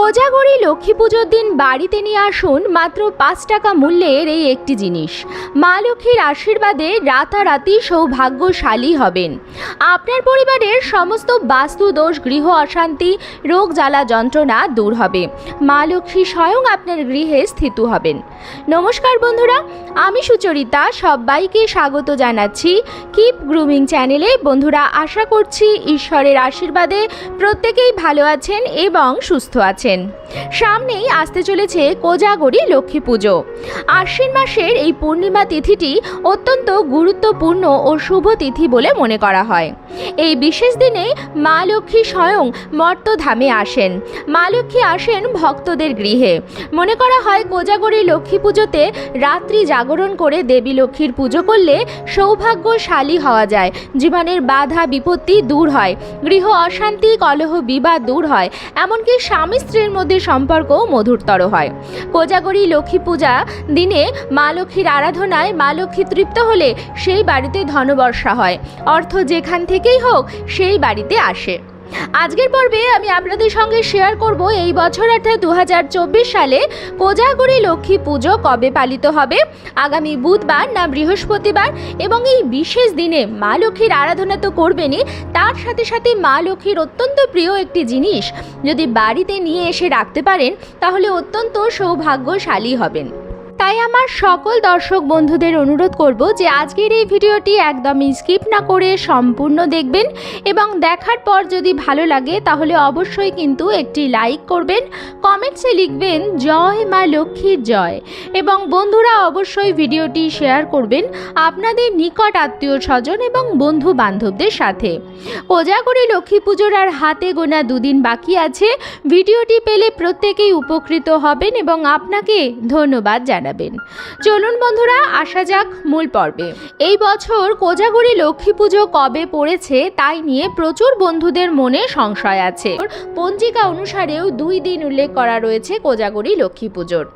কোজাগরি লক্ষ্মী পুজোর দিন বাড়িতে নিয়ে আসুন মাত্র পাঁচ টাকা মূল্যের এই একটি জিনিস। মা লক্ষ্মীর আশীর্বাদে রাতারাতি সৌভাগ্যশালী হবেন। আপনার পরিবারের সমস্ত বাস্তু দোষ, গৃহ অশান্তি, রোগ জ্বালা যন্ত্রণা দূর হবে। মা লক্ষ্মী স্বয়ং আপনার গৃহে স্থিত হবেন। নমস্কার বন্ধুরা, আমি সুচরিতা, সবাইকে স্বাগত জানাচ্ছি কিপ গ্রুমিং চ্যানেলে। বন্ধুরা, আশা করছি ঈশ্বরের আশীর্বাদে প্রত্যেকেই ভালো আছেন এবং সুস্থ আছেন। সামনেই আসতে চলেছে কোজাগরি লক্ষ্মী পুজো। আশ্বিন মাসের এই পূর্ণিমা তিথিটি অত্যন্ত গুরুত্বপূর্ণ ও শুভ তিথি বলে মনে করা হয়। এই বিশেষ দিনে মা লক্ষ্মী স্বয়ং মর্তধামে আসেন। মা লক্ষ্মী আসেন ভক্তদের গৃহে। মনে করা হয় কোজাগরি লক্ষ্মী পুজোতে রাত্রি জাগরণ করে দেবী লক্ষ্মীর পুজো করলে সৌভাগ্যশালী হওয়া যায়। জীবনের বাধা বিপত্তি দূর হয়। গৃহ অশান্তি, কলহ বিবাদ দূর হয়। এমনকি স্বামী স্ত্রীর মধ্যে সম্পর্ক মধুরতর হয়। কোজাগরি লক্ষ্মী পূজা দিনে মা লক্ষ্মীর আরাধনায় মা লক্ষ্মী তৃপ্ত হলে সেই বাড়িতে ধনবর্ষা হয়। অর্থ যেখান থেকেই হোক সেই বাড়িতে আসে। আজকের পর্বে আমি আপনাদের সঙ্গে শেয়ার করব এই বছর অর্থাৎ দু হাজার চব্বিশ সালে কোজাগরি লক্ষ্মী পুজো কবে পালিত হবে? আগামী বুধবার না বৃহস্পতিবার? এবং এই বিশেষ দিনে মা লক্ষ্মীর আরাধনা তো করবেনই, তার সাথে সাথে মা লক্ষ্মীর অত্যন্ত প্রিয় একটি জিনিস। যদি বাড়িতে নিয়ে এসে রাখতে পারেন, তাহলে অত্যন্ত সৌভাগ্যশালী হবেন। তাই আমার সকল দর্শক বন্ধুদের অনুরোধ করব যে আজকের এই ভিডিওটি একদমই স্কিপ না করে সম্পূর্ণ দেখবেন এবং দেখার পর যদি ভালো লাগে তাহলে অবশ্যই কিন্তু একটি লাইক করবেন, কমেন্টসে লিখবেন, জয় মা লক্ষ্মীর জয় এবং বন্ধুরা অবশ্যই ভিডিওটি শেয়ার করবেন আপনাদের নিকট আত্মীয় স্বজন এবং বন্ধু বান্ধবদের সাথে। কোজাগরি লক্ষ্মী পুজোর আর হাতে গোনা দুদিন বাকি আছে। ভিডিওটি পেলে প্রত্যেকেই উপকৃত হবেন এবং আপনাকে ধন্যবাদ জানাবেন। চলুন বন্ধুরা, আসা যাক মূল পর্বে। এই বছর কোজাগরি লক্ষ্মী পুজো কবে পড়েছে তাই নিয়ে প্রচুর বন্ধুদের মনে সংশয় আছে। পঞ্জিকা অনুসারেও দুই দিন উল্লেখ করা রয়েছে কোজাগরি লক্ষ্মী পুজোর।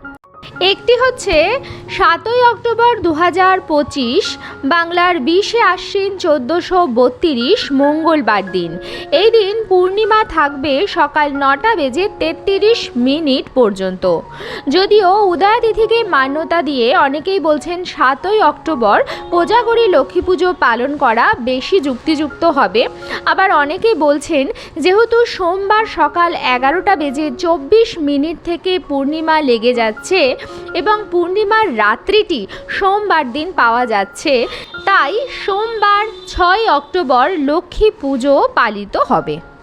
একটি হচ্ছে সাতই অক্টোবর দু হাজার পঁচিশ, বাংলার বিশে আশ্বিন চোদ্দোশো বত্রিশ, মঙ্গলবার দিন। এই দিন পূর্ণিমা থাকবে সকাল নটা বেজে তেত্রিশ মিনিট পর্যন্ত। যদিও উদয় তিথিকে মান্যতা দিয়ে অনেকেই বলছেন সাতই অক্টোবর কোজাগরি লক্ষ্মী পুজো পালন করা বেশি যুক্তিযুক্ত হবে। আবার অনেকেই বলছেন যেহেতু সোমবার সকাল এগারোটা বেজে চব্বিশ মিনিট থেকে পূর্ণিমা লেগে যাচ্ছে এবং পূর্ণিমার রাত্রিটি সোমবার দিন পাওয়া যাচ্ছে। তাই সোমবার ছয় অক্টোবর লক্ষ্মী পুজো পালিত হবে।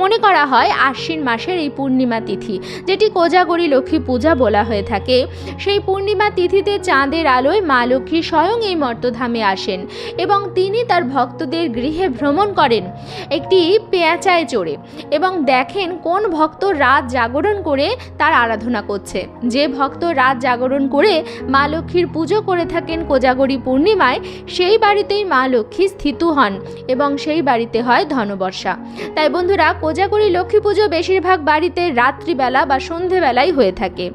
মনে করা হয় আশ্বিন মাসের এই পূর্ণিমা তিথি, যেটি কোজাগরি লক্ষ্মী পূজা বলা হয়ে থাকে। সেই পূর্ণিমা তিথিতে চাঁদের আলোয় মা লক্ষ্মী স্বয়ং এই মর্তধামে আসেন এবং তিনি তার ভক্তদের গৃহে ভ্রমণ করেন। একটি পেঁচায় চড়ে এবং দেখেন কোন ভক্ত রাত জাগরণ করে তার আরাধনা করছে। যে ভক্ত রাত জাগরণ করে মা লক্ষ্মীর পুজো করে থাকেন কোজাগরি পূর্ণিমায়, সেই বাড়িতেই মা লক্ষ্মী স্থিত হন এবং সেই বাড়িতে হয় ধনবর্ষা। তাই বন্ধুরা কোজাগরি লক্ষ্মী পুজো বেশিরভাগ বাড়িতে রাত্রিবেলা বা সন্ধেবেলায় হয়ে থাকে।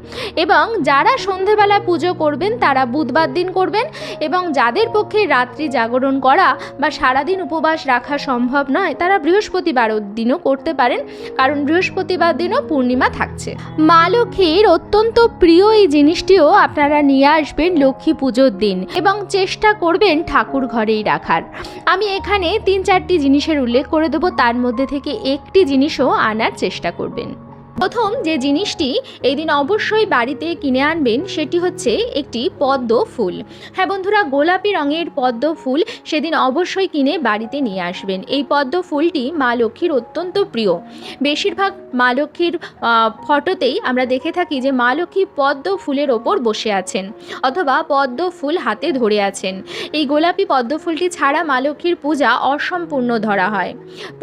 এবং যারা সন্ধেবেলা পুজো করবেন, তারা বুধবার দিন করবেন এবং যাদের পক্ষে রাত্রি জাগরণ করা বা সারাদিন উপবাস রাখা সম্ভব নয়, তারা বৃহস্পতিবার দিনও করতে পারেন, কারণ বৃহস্পতিবার দিনও পূর্ণিমা থাকছে। মা লক্ষ্মীর অত্যন্ত প্রিয় এই জিনিসটিও আপনারা নিয়ে আসবেন লক্ষ্মী পুজোর দিন এবং চেষ্টা করবেন ঠাকুর ঘরেই রাখার। আমি এখানে তিন চারটি জিনিসের উল্লেখ করে দেবো, তার মধ্যে থেকে একটি জিনিসও আনার চেষ্টা করবেন। প্রথম যে জিনিসটি এই দিন অবশ্যই বাড়িতে কিনে আনবেন, সেটি হচ্ছে একটি পদ্ম ফুল। হ্যাঁ বন্ধুরা, গোলাপি রঙের পদ্ম ফুল সেদিন অবশ্যই কিনে বাড়িতে নিয়ে আসবেন। এই পদ্ম ফুলটি মা লক্ষ্মীর অত্যন্ত প্রিয়। বেশিরভাগ মা লক্ষ্মীর ফটোতেই আমরা দেখে থাকি যে মা লক্ষ্মী পদ্ম ফুলের ওপর বসে আছেন অথবা পদ্ম ফুল হাতে ধরে আছেন। এই গোলাপি পদ্ম ফুলটি ছাড়া মা লক্ষ্মীর পূজা অসম্পূর্ণ ধরা হয়।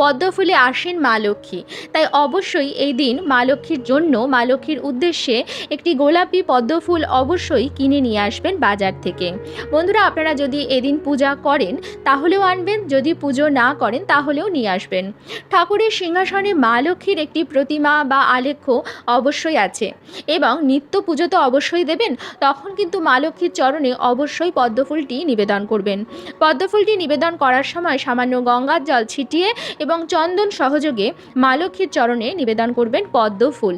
পদ্ম ফুলে আসেন মা লক্ষ্মী। তাই অবশ্যই এই দিন মা লক্ষ্মীর জন্য মা লক্ষ্মীর উদ্দেশ্যে একটি গোলাপি পদ্মফুল অবশ্যই কিনে নিয়ে আসবেন বাজার থেকে। বন্ধুরা, আপনারা যদি এদিন পূজা করেন, তাহলেও আনবেন, যদি পুজো না করেন, তাহলেও নিয়ে আসবেন। ঠাকুরের সিংহাসনে মা লক্ষ্মীর একটি প্রতিমা বা আলেখ্য অবশ্যই আছে এবং নিত্য পুজো তো অবশ্যই দেবেন, তখন কিন্তু মা লক্ষ্মীর চরণে অবশ্যই পদ্মফুলটি নিবেদন করবেন। পদ্মফুলটি নিবেদন করার সময় সামান্য গঙ্গার জল ছিটিয়ে এবং চন্দন সহযোগে মা লক্ষ্মীর চরণে নিবেদন করবেন পদ্ম ফুল।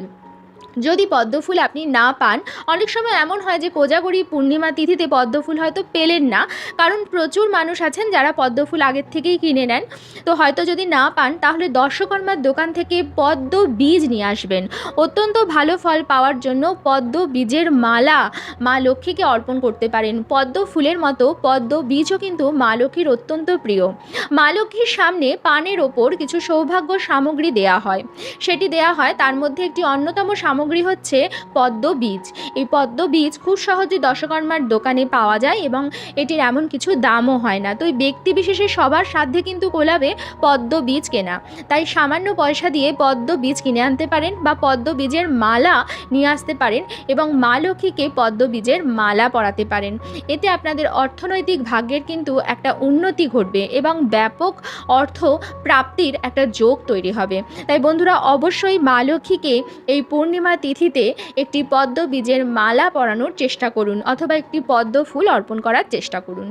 যদি পদ্মফুল আপনি না পান, অনেক সময় এমন হয় যে কোজাগরি পূর্ণিমা তিথিতে পদ্মফুল হয়তো পেলেন না। কারণ প্রচুর মানুষ আছেন যারা পদ্মফুল আগের থেকেই কিনে নেন। তো হয়তো যদি না পান, তাহলে দর্শকর্মার দোকান থেকে পদ্ম বীজ নিয়ে আসবেন। অত্যন্ত ভালো ফল পাওয়ার জন্য পদ্ম বীজের মালা মা লক্ষ্মীকে অর্পণ করতে পারেন। পদ্ম ফুলের মতো পদ্ম বীজও কিন্তু মা লক্ষ্মীর অত্যন্ত প্রিয়। মা লক্ষ্মীর সামনে পানের ওপর কিছু সৌভাগ্য সামগ্রী দেয়া হয়। সেটি দেয়া হয়, তার মধ্যে একটি অন্যতম সামগ্রী হচ্ছে পদ্ম বীজ। এই পদ্ম বীজ খুব সহজে দশকর্মার দোকানে পাওয়া যায় এবং এটির এমন কিছু দামও হয় না। তো এই ব্যক্তি বিশেষে সবার সাধ্যে কিন্তু কোলাবে পদ্ম বীজ কেনা। তাই সামান্য পয়সা দিয়ে পদ্ম বীজ কিনে আনতে পারেন বা পদ্ম বীজের মালা নিয়ে আসতে পারেন এবং মা লক্ষ্মীকে পদ্ম বীজের মালা পরাতে পারেন। এতে আপনাদের অর্থনৈতিক ভাগ্যের কিন্তু একটা উন্নতি ঘটবে এবং ব্যাপক অর্থ প্রাপ্তির একটা যোগ তৈরি হবে। তাই বন্ধুরা, অবশ্যই মা লক্ষ্মীকে এই পূর্ণিমা তিথিতে একটি পদ্ম বীজের মালা পরানোর চেষ্টা করুন অথবা একটি পদ্ম ফুল অর্পণ করার চেষ্টা করুন।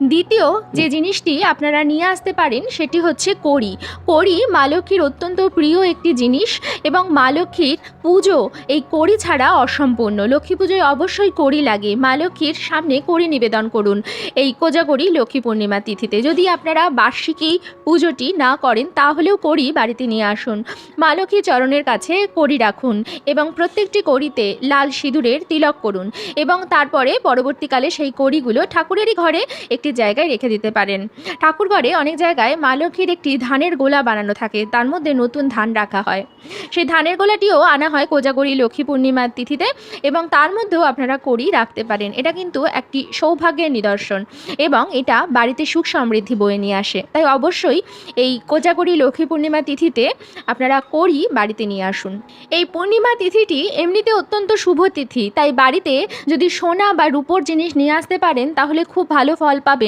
দ্বিতীয় যে জিনিসটি আপনারা নিয়ে আসতে পারেন সেটি হচ্ছে কড়ি। কড়ি মা লক্ষ্মীর অত্যন্ত প্রিয় একটি জিনিস এবং মা লক্ষ্মীর পুজো এই কড়ি ছাড়া অসম্পূর্ণ। লক্ষ্মী পুজোয় অবশ্যই কড়ি লাগে। মা লক্ষ্মীর সামনে কড়ি নিবেদন করুন। এই কোজাগরি লক্ষ্মী পূর্ণিমা তিথিতে। যদি আপনারা বার্ষিকী পুজোটি না করেন তাহলেও কড়ি বাড়িতে নিয়ে আসুন। মা চরণের কাছে কড়ি রাখুন এবং প্রত্যেকটি কড়িতে লাল সিঁদুরের তিলক করুন এবং তারপরে পরবর্তীকালে সেই কড়িগুলো ঠাকুরেরই ঘরে একটি জায়গায় রেখে দিতে পারেন। ঠাকুর ঘরে অনেক জায়গায় মা লক্ষ্মীর একটি ধানের গোলা বানানো থাকে। তার মধ্যে নতুন ধান রাখা হয়। সেই ধানের গোলাটিও আনা হয় কোজাগরি, লক্ষ্মী পূর্ণিমার তিথিতে এবং তার মধ্যেও আপনারা করি রাখতে পারেন। এটা কিন্তু একটি সৌভাগ্যের নিদর্শন এবং এটা বাড়িতে সুখ সমৃদ্ধি বয়ে নিয়ে আসে। তাই অবশ্যই এই কোজাগরি, লক্ষ্মী পূর্ণিমা তিথিতে আপনারা করি বাড়িতে নিয়ে আসুন। এই পূর্ণিমা তিথিটি এমনিতে অত্যন্ত শুভ তিথি। তাই বাড়িতে যদি সোনা বা রূপোর জিনিস নিয়ে আসতে পারেন, তাহলে খুব ভালো ফল পাবেন।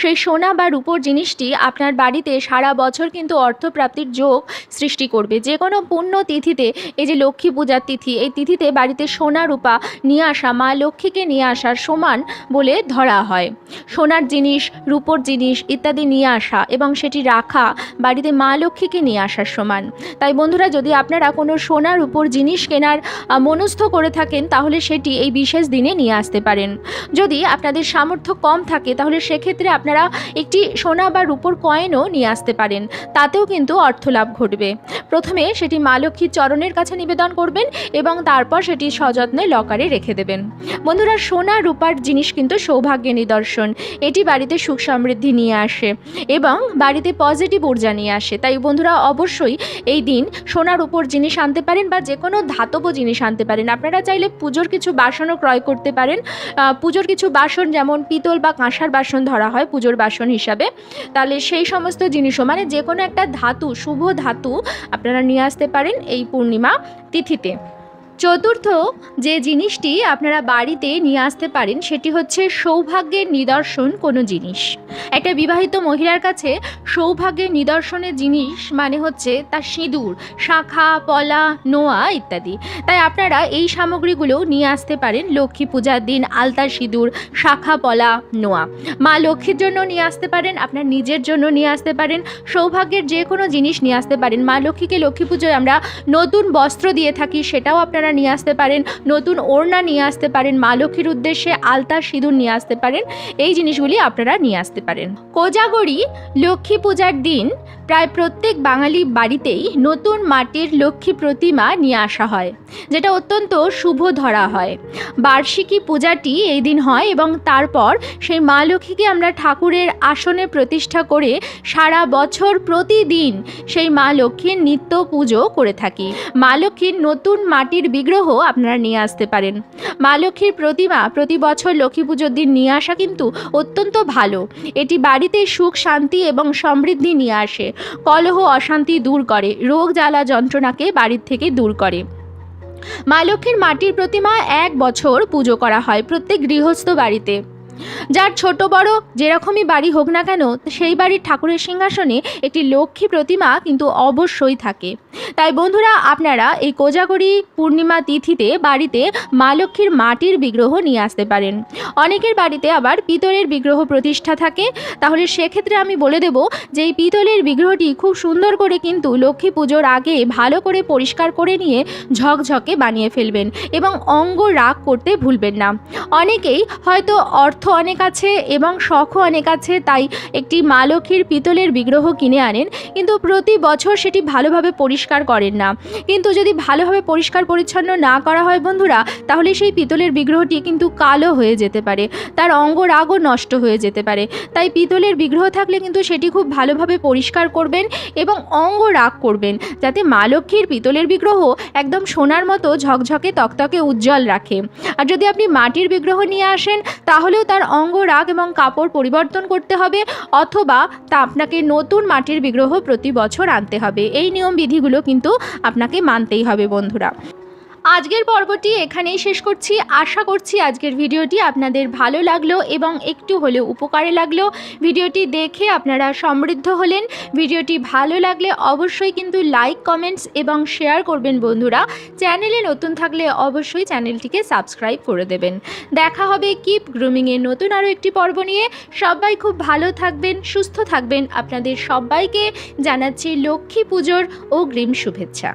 সেই সোনা বা রূপোর জিনিসটি আপনার বাড়িতে সারা বছর কিন্তু অর্থপ্রাপ্তির যোগ সৃষ্টি করবে। যে কোনো পুণ্য তিথিতে এই যে লক্ষ্মী পূজার তিথি, এই তিথিতে বাড়িতে সোনা রূপা নিয়ে আসা, মা লক্ষ্মীকে নিয়ে আসার সমান বলে ধরা হয়। সোনার জিনিস, রূপোর জিনিস ইত্যাদি নিয়ে আসা এবং সেটি রাখা বাড়িতে মা লক্ষ্মীকে নিয়ে আসার সমান। তাই বন্ধুরা, যদি আপনারা কোনো সোনার উপর জিনিস কেনার মনস্থ করে থাকেন, তাহলে সেটি এই বিশেষ দিনে নিয়ে আসতে পারেন। যদি আপনাদের সামর্থ্য কম থাকে, তাহলে সেক্ষেত্রে আপনারা একটি সোনা বা রূপোর কয়েনও নিয়ে আসতে পারেন। তাতেও কিন্তু অর্থ লাভ ঘটবে। প্রথমে সেটি মা লক্ষ্মীর চরণের কাছে নিবেদন করবেন এবং তারপর সেটি সযত্নে লকারে রেখে দেবেন। বন্ধুরা, সোনা, রূপার জিনিস কিন্তু সৌভাগ্যের নিদর্শন। এটি বাড়িতে সুখ সমৃদ্ধি নিয়ে আসে এবং বাড়িতে পজিটিভ ঊর্জা নিয়ে আসে। তাই বন্ধুরা, অবশ্যই এই দিন সোনার উপর জিনিস আনতে পারেন বা যে কোনো ধাতব জিনিস আনতে পারেন। আপনারা চাইলে পুজোর কিছু বাসনও ক্রয় করতে পারেন। পুজোর কিছু বাসন যেমন পিতল বা কাঁসার বাসন ধরা হয় পুজোর বাসন হিসাবে। তাহলে সেই সমস্ত জিনিসও মানে যে কোনো একটা ধাতু, শুভ ধাতু আপনারা নিয়ে আসতে পারেন এই পূর্ণিমা তিথিতে। চতুর্থ যে জিনিসটি আপনারা বাড়িতে নিয়ে আসতে পারেন, সেটি হচ্ছে সৌভাগ্যের নিদর্শন কোনো জিনিস। একটা বিবাহিত মহিলার কাছে সৌভাগ্যের নিদর্শনের জিনিস মানে হচ্ছে তার সিঁদুর, শাখা, পলা, নোয়া ইত্যাদি। তাই আপনারা এই সামগ্রীগুলো নিয়ে আসতে পারেন, লক্ষ্মী পূজার দিন আলতা সিঁদুর, শাখা, পলা, নোয়া। মা লক্ষ্মীর জন্য নিয়ে আসতে পারেন, আপনার নিজের জন্য নিয়ে আসতে পারেন, সৌভাগ্যের যে কোনো জিনিস নিয়ে আসতে পারেন। মা লক্ষ্মীকে লক্ষ্মী পুজোয় আমরা নতুন বস্ত্র দিয়ে থাকি, সেটাও আপনারা নিয়ে আসতে পারেন, নতুন ওড়না নিয়ে আসতে পারেন, মা লক্ষ্মীর উদ্দেশ্যে আলতা সিঁদুর নিয়ে আসতে পারেন, এই জিনিসগুলি আপনারা নিয়ে আসতে পারেন। কোজাগরি লক্ষ্মী পূজার দিন প্রায় প্রত্যেক বাঙালি বাড়িতেই নতুন মাটির লক্ষ্মী প্রতিমা নিয়ে আসা হয়, যেটা অত্যন্ত শুভ ধরা হয়। বার্ষিকী পূজাটি এই দিন হয় এবং তারপর সেই মা লক্ষ্মীকে আমরা ঠাকুরের আসনে প্রতিষ্ঠা করে সারা বছর প্রতিদিন সেই মা লক্ষ্মীর নিত্য পুজো করে থাকি। মা লক্ষ্মীর নতুন মাটির বিগ্রহ আপনারা নিয়ে আসতে পারেন। মা লক্ষ্মীর প্রতিমা প্রতি বছর লক্ষ্মী পুজোর দিন নিয়ে আসা কিন্তু অত্যন্ত ভালো। এটি বাড়িতে সুখ, শান্তি এবং সমৃদ্ধি নিয়ে আসে। কলহ অশান্তি দূর করে, রোগ জ্বালা যন্ত্রণাকে বাড়ির থেকে দূর করে। মা লক্ষ্মীর মাটির প্রতিমা এক বছর পুজো করা হয় প্রত্যেক গৃহস্থ বাড়িতে। যার ছোট বড় যেরকমই বাড়ি হোক না কেন, সেই বাড়ির ঠাকুরের সিংহাসনে একটি লক্ষ্মী প্রতিমা কিন্তু অবশ্যই থাকে। তাই বন্ধুরা, আপনারা এই কোজাগরি পূর্ণিমা তিথিতে বাড়িতে মা লক্ষ্মীর মাটির বিগ্রহ নিয়ে আসতে পারেন। অনেকের বাড়িতে আবার পিতলের বিগ্রহ প্রতিষ্ঠা থাকে। তাহলে সেক্ষেত্রে আমি বলে দেব যে এই পিতলের বিগ্রহটি খুব সুন্দর করে কিন্তু লক্ষ্মী পুজোর আগে ভালো করে পরিষ্কার করে নিয়ে ঝকঝকে বানিয়ে ফেলবেন এবং অঙ্গ রাগ করতে ভুলবেন না। অনেকেই হয়তো অর্থ অনেক আছে এবং শখও অনেক আছে, তাই একটি মা লক্ষ্মীর পিতলের বিগ্রহ কিনে আনেন। কিন্তু প্রতি বছর সেটি ভালোভাবে পরিষ্কার করেন না। কিন্তু যদি ভালোভাবে পরিষ্কার পরিচ্ছন্ন না করা হয় বন্ধুরা, তাহলে সেই পিতলের বিগ্রহটি কিন্তু কালো হয়ে যেতে পারে। তার অঙ্গরাগও নষ্ট হয়ে যেতে পারে। তাই পিতলের বিগ্রহ থাকলে কিন্তু সেটি খুব ভালোভাবে পরিষ্কার করবেন এবং অঙ্গ রাগ করবেন, যাতে মা লক্ষ্মীর পিতলের বিগ্রহ একদম সোনার মতো ঝকঝকে, তকতকে, উজ্জ্বল রাখে। আর যদি আপনি মাটির বিগ্রহ নিয়ে আসেন, তাহলেও তার অঙ্গরাগ এবং কাপড় পরিবর্তন করতে হবে অথবা তা আপনাকে নতুন মাটির বিগ্রহ প্রতি বছর আনতে হবে। এই নিয়ম বিধিগুলো কিন্তু আপনাকে মানতেই হবে বন্ধুরা। আজকের পর্বটি এখানেই শেষ করছি। আশা করছি আজকের ভিডিওটি আপনাদের ভালো লাগল এবং একটু হলেও উপকারে লাগল। ভিডিওটি দেখে আপনারা সমৃদ্ধ হলেন। ভিডিওটি ভালো লাগলে অবশ্যই কিন্তু লাইক, কমেন্টস এবং শেয়ার করবেন বন্ধুরা। চ্যানেলে নতুন থাকলে অবশ্যই চ্যানেলটিকে সাবস্ক্রাইব করে দেবেন। দেখা হবে কিপ গ্রুমিংয়ের নতুন আরও একটি পর্ব নিয়ে। সবাই খুব ভালো থাকবেন, সুস্থ থাকবেন। আপনাদের সবাইকে জানাচ্ছি লক্ষ্মী পুজোর অগ্রিম শুভেচ্ছা।